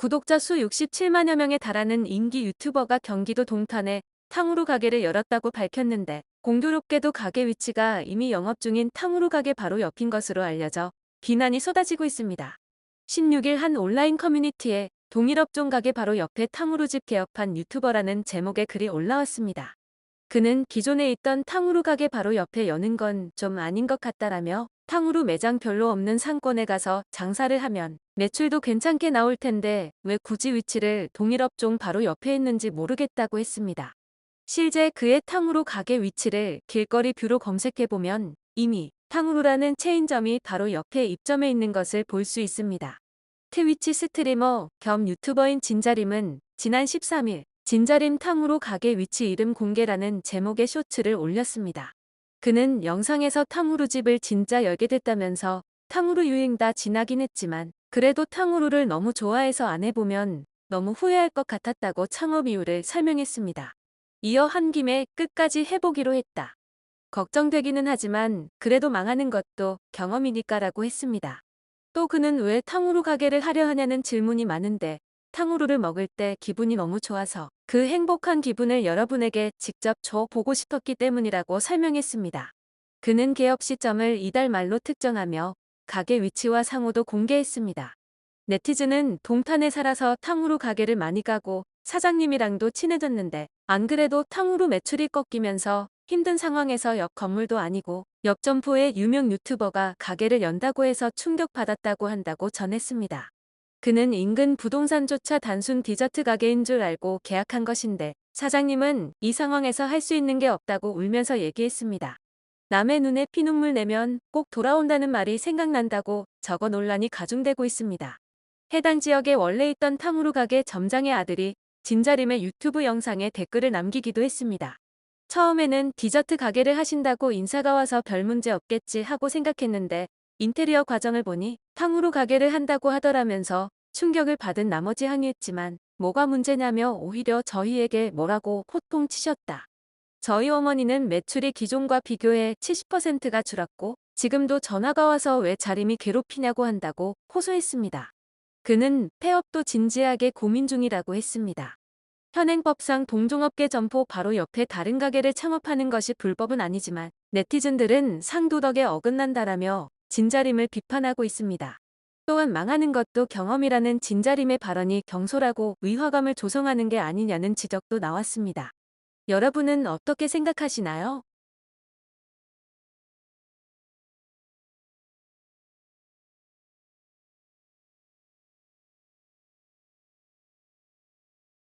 구독자 수 67만여 명에 달하는 인기 유튜버가 경기도 동탄에 탕후루 가게를 열었다고 밝혔는데 공교롭게도 가게 위치가 이미 영업 중인 탕후루 가게 바로 옆인 것으로 알려져 비난이 쏟아지고 있습니다. 16일 한 온라인 커뮤니티에 동일업종 가게 바로 옆에 탕후루집 개업한 유튜버라는 제목의 글이 올라왔습니다. 그는 기존에 있던 탕후루 가게 바로 옆에 여는 건 좀 아닌 것 같다라며 탕후루 매장 별로 없는 상권에 가서 장사를 하면 매출도 괜찮게 나올 텐데 왜 굳이 위치를 동일업종 바로 옆에 했는지 모르겠다고 했습니다. 실제 그의 탕후루 가게 위치를 길거리 뷰로 검색해보면 이미 탕후루라는 체인점이 바로 옆에 입점해 있는 것을 볼 수 있습니다. 트위치 스트리머 겸 유튜버인 진자림은 지난 13일 진자림 탕후루 가게 위치 이름 공개라는 제목의 쇼츠를 올렸습니다. 그는 영상에서 탕후루집을 진짜 열게 됐다면서 탕후루 유행 다 지나긴 했지만 그래도 탕후루를 너무 좋아해서 안 해보면 너무 후회할 것 같았다고 창업 이유를 설명했습니다. 이어 한 김에 끝까지 해보기로 했다. 걱정되기는 하지만 그래도 망하는 것도 경험이니까라고 했습니다. 또 그는 왜 탕후루 가게를 하려 하냐는 질문이 많은데 탕후루를 먹을 때 기분이 너무 좋아서 그 행복한 기분을 여러분에게 직접 줘 보고 싶었기 때문이라고 설명했습니다. 그는 개업 시점을 이달 말로 특정하며 가게 위치와 상호도 공개했습니다. 네티즌은 동탄에 살아서 탕후루 가게를 많이 가고 사장님이랑도 친해졌는데 안 그래도 탕후루 매출이 꺾이면서 힘든 상황에서 옆 건물도 아니고 옆 점포의 유명 유튜버가 가게를 연다고 해서 충격받았다고 한다고 전했습니다. 그는 인근 부동산조차 단순 디저트 가게인 줄 알고 계약한 것인데 사장님은 이 상황에서 할 수 있는 게 없다고 울면서 얘기했습니다. 남의 눈에 피눈물 내면 꼭 돌아온다는 말이 생각난다고 적어 논란이 가중되고 있습니다. 해당 지역에 원래 있던 탕후루 가게 점장의 아들이 진자림의 유튜브 영상에 댓글을 남기기도 했습니다. 처음에는 디저트 가게를 하신다고 인사가 와서 별 문제 없겠지 하고 생각했는데 인테리어 과정을 보니 탕후루 가게를 한다고 하더라면서 충격을 받은 나머지 항의했지만 뭐가 문제냐며 오히려 저희에게 뭐라고 호통 치셨다. 저희 어머니는 매출이 기존과 비교해 70%가 줄었고 지금도 전화가 와서 왜 자림이 괴롭히냐고 한다고 호소했습니다. 그는 폐업도 진지하게 고민 중이라고 했습니다. 현행법상 동종업계 점포 바로 옆에 다른 가게를 창업하는 것이 불법은 아니지만 네티즌들은 상도덕에 어긋난다라며 진자림을 비판하고 있습니다. 또한 망하는 것도 경험이라는 진자림의 발언이 경솔하고 위화감을 조성하는 게 아니냐는 지적도 나왔습니다. 여러분은 어떻게 생각하시나요?